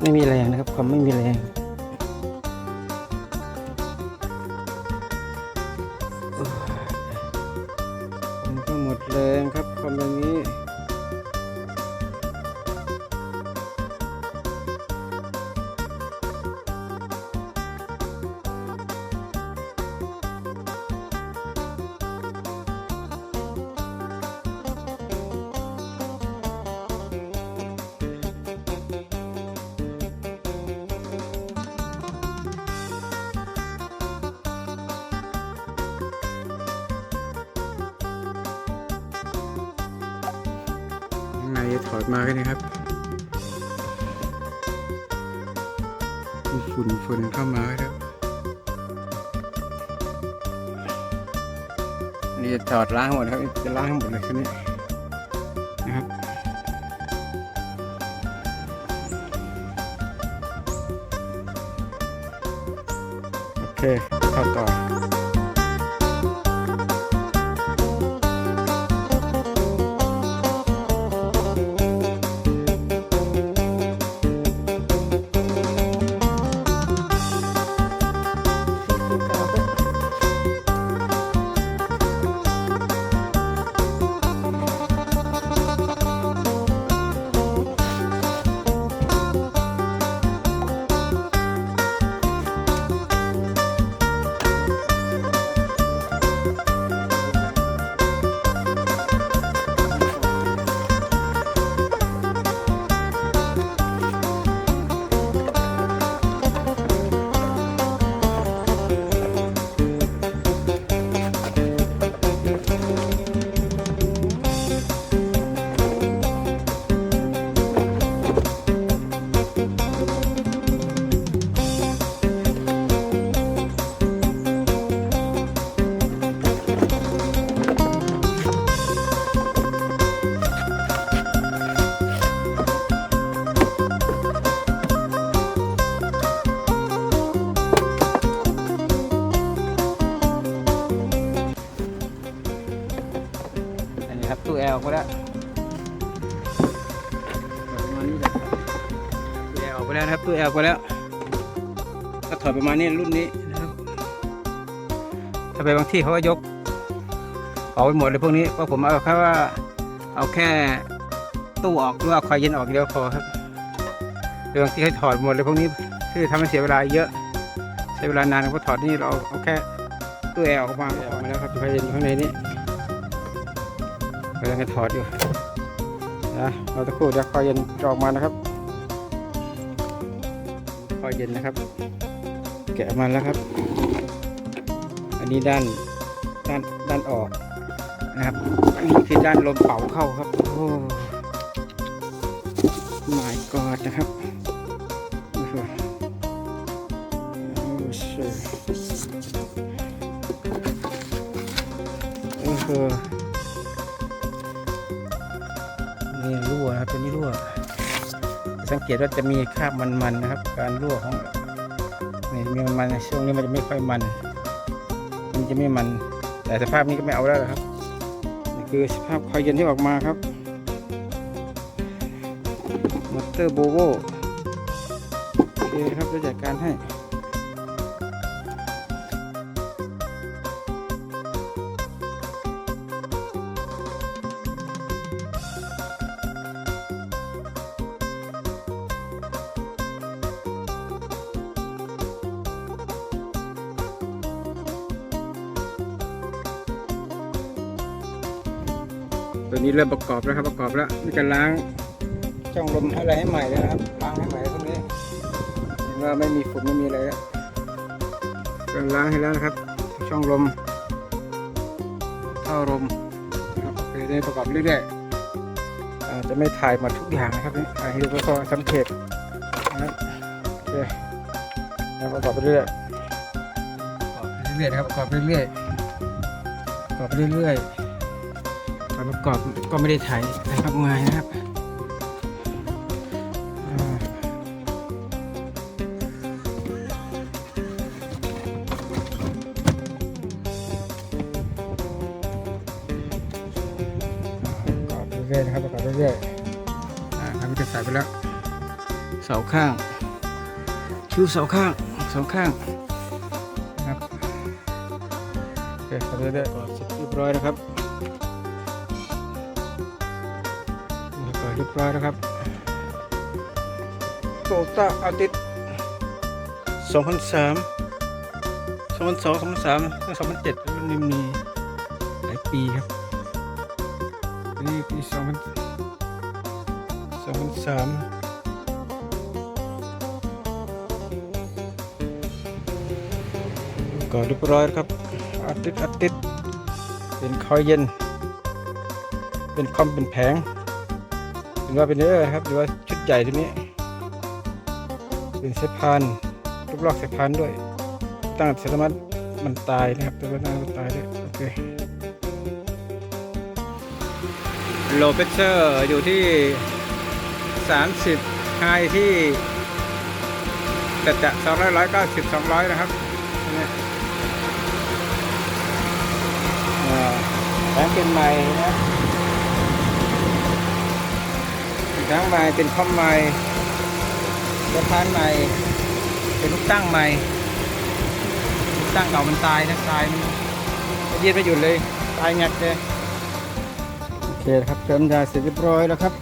ไม่มีแรงนะครับ ความไม่มีแรง ถอดมากันนะครับมีฝุ่นฝุ่นเข้ามาครับนี่จะถอดล้างหมดครับจะล้างหมดเลยชุดนี้นะครับโอเคถอดต่อ ไปแล้วนะครับตู้แอลไปแล้วก็ถอดประมาณนี้รุ่นนี้นะครับถ้าไปบางที่เขาก็ยกออกไปหมดเลยพวกนี้เพราะผมเอาแค่ว่าเอาแค่ตู้ออกหรือว่าคอยเย็นออกเดียวพอครับเรื่องที่ให้ถอดหมดเลยพวกนี้คือทำให้เสียเวลาเยอะใช้เวลานานเพราะถอดนี่เราเอาแค่ตู้แอร์ออกมาออกมาแล้วครับคอยเย็นอยู่ข้างในนี้กำลังจะถอดอยู่นะเราตะคู่เดี๋ยวคอยเย็นจออกมานะครับ อเย็นนะครับ แกะมาแล้วครับ อันนี้ด้านด้านด้านออกนะครับอันนี้คือด้านลมเป่าเข้าครับโอ้ เกตว่าจะมีคราบมันๆนะครับ การรั่วของนี่มีมันๆช่วงนี้มันจะไม่ค่อยมัน มันจะไม่มัน แต่สภาพนี้ก็ไม่เอาแล้วครับนี่คือสภาพคอยเย็นที่ออกมาครับมอเตอร์โบโวโอเคครับจะจัดการให้ ตัวนี้เริ่มประกอบแล้วครับประกอบแล้วนี่จะล้างช่องลมอะไรให้ใหม่เลยนะครับล้างให้ใหม่ตรงนี้เห็นว่าไม่มีฝุ่นไม่มีอะไรแล้วก็ล้างให้แล้วนะครับ ช่องลมท่อลมนะครับโอเคได้ประกอบเรื่อยๆอาจจะไม่ถ่ายหมดทุกอย่างนะครับนี่อ่าให้ดูก็สังเกตนะครับโอเคแล้วประกอบไปเรื่อยๆประกอบไปเรื่อยๆนะครับประกอบไปเรื่อยๆประกอบไปเรื่อยๆ การประกอบก็ไม่ได้ถ่ายอะไรมากมายนะครับอ่าประกอบเรื่อยๆนะครับประกอบเรื่อยๆอ่าทำจะใส่ไปแล้วเสาข้างคิ้วเสาข้างสองข้างนะครับโอเคทำเรื่อยๆก่อนเสร็จเรียบร้อยนะครับ เรียบร้อยนะครับโตต้าอาทิตย์2003 2002 2003ถึง2007แล้วมันมีหลายปีครับอันนี่ปี2000 2003ก็เรียบร้อยแล้วครับอาทิตย์อาทิตย์เป็นคอยเย็น เป็นคอมเป็นแผง หรือว่าเป็นเนื้อครับหรือว่าชุดใหญ่ตัวนี้ เป็นสายพานลูกลอกสายพานด้วย ตั้งอัตโนมัติมันตายนะครับตัวนั้นมันตายด้วยโอเคโลเปเชอร์อยู่ที่ 30ไฮที่แต่จะ200 190 200นะครับตัวนี้อ่าแผงเป็นใหม่นะเป็ นแผงใหม่เป็นคอมใหม่สะพานใหม่ เป็นลูกตั้งใหม่ลูกตั้งเก่ามันตายนะตายมันยืดไม่หยุดเลย ตายงัดเลยโอเคครับเติมยาเสร็จเรียบร้อยแล้วครับ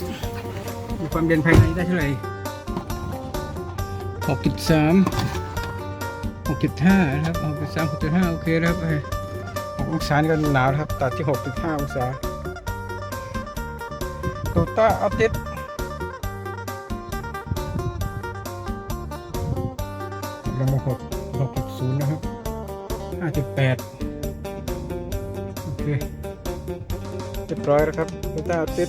มีความเย็นภายในได้เท่าไหร่หกจุดสามหกจุดห้านะครับหกจุดสามหกจุดห้าโอเคแล้วครับเอ้ยหกองศานี่ก็หนาวนะครับ ตัดที่หกจุดห้าองศาโตต้าอัปเดต ลงมาหกหกจุดศูนย์นะครับห้าจุดแปดโอเคเรียบร้อยแล้วครับโตต้าอัปเด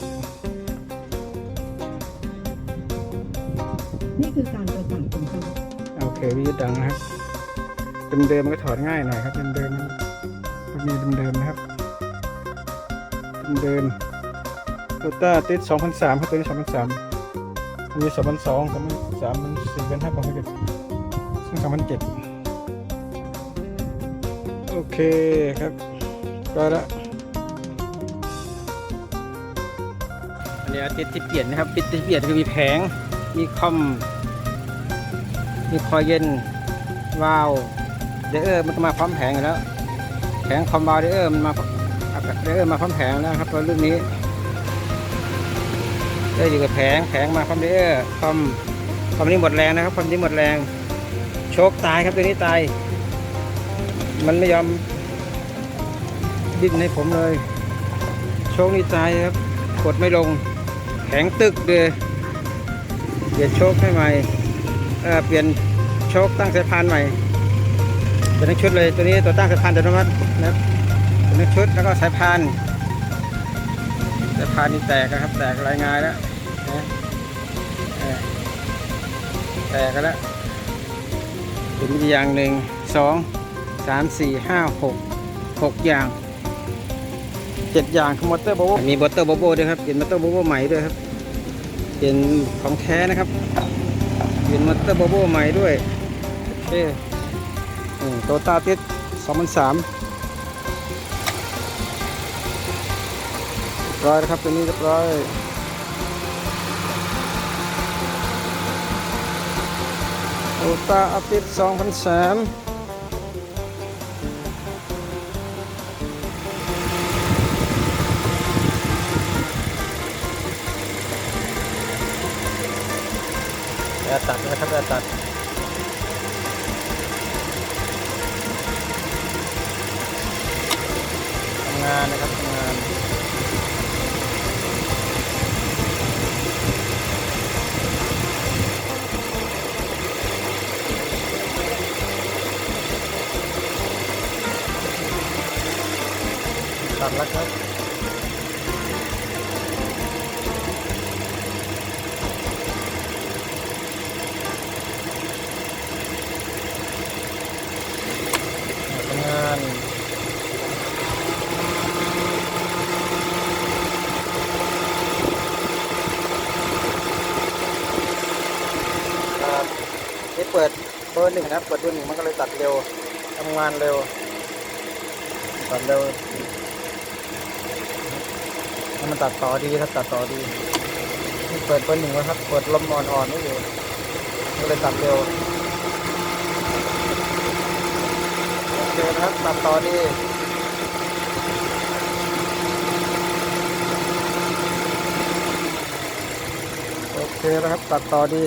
นี่คือการประสานของเขาโอเควิธีดังนะครับเดิมๆมันก็ถอดง่ายหน่อยครับเดิมๆมันมีเดิมๆนะครับเดิมๆโตต้าติด2003ครับตัวนี้2003อันนี้2002 2003มัน4 เป็น5ผมไม่เก็บซึ่ง2007โอเคครับก็ละอันนี้อาทิตย์ที่เปลี่ยนนะครับติดที่เปลี่ยนคือมีแผง มีคอม มีคอยเย็น วาล์วเดอร์มันก็มาพร้อมแผงอยู่แล้ว แผงคอมวาล์วเดออร์มันมาเดออร์มาพร้อมแผงแล้วครับตัวรุ่นนี้ได้อยู่กับแผงแผงมาพร้อมเดออร์คอมคอมนี้หมดแรงนะครับคอมนี้หมดแรง ชคตายครับตัวนี้ตาย มันไม่ยอมดิ้นให้ผมเลย โชคนี้ตายครับ กดไม่ลง แข็งตึกเลยเปลี่ยนโชคให้ใหม่เเปลี่ยนโชคตั้งสายพานใหม่เป็นทั้งชุดเลยตัวนี้ตัวตั้งสายพานอัตโนมัตินะครับเป็นทั้งชุดแล้วก็สายพานสายพานนี่แตกนะครับ แตกรายงานแล้วแตกกันแล้ว เป็นมีอย่างหนึ่งสองสามสี่ห้าหกหกอย่างเจ็ดอย่างคือมอเตอร์โบโบมีมอเตอร์โบโบด้วยครับเปลี่ยนมอเตอร์โบโบใหม่ด้วยครับเป็นของแท้นะครับเปลี่ยนมอเตอร์โบโบใหม่ด้วยโอเคโตต้าติด2003เรียบร้อยแล้วครับตัวนี้เรียบร้อย โตต้าอัปเดต2003แอร์ตัดนะครับแอร์ตัดทำงานนะครับทำงาน ตัดแล้วครับทำงานครับนี่เปิดเบอร์หนึ่งนะเปิดเบอร์หนึ่งมันก็เลยตัดเร็วทำงานเร็วตัดเร็ว มันตัดต่อดีครับตัดต่อดีเปิดเบอร์หนึ่งแล้วครับเปิดลมอ่อนๆไม่อยู่ก็เลยตัดเร็วโอเคครับตัดต่อดีโอเคนะครับตัดต่อดี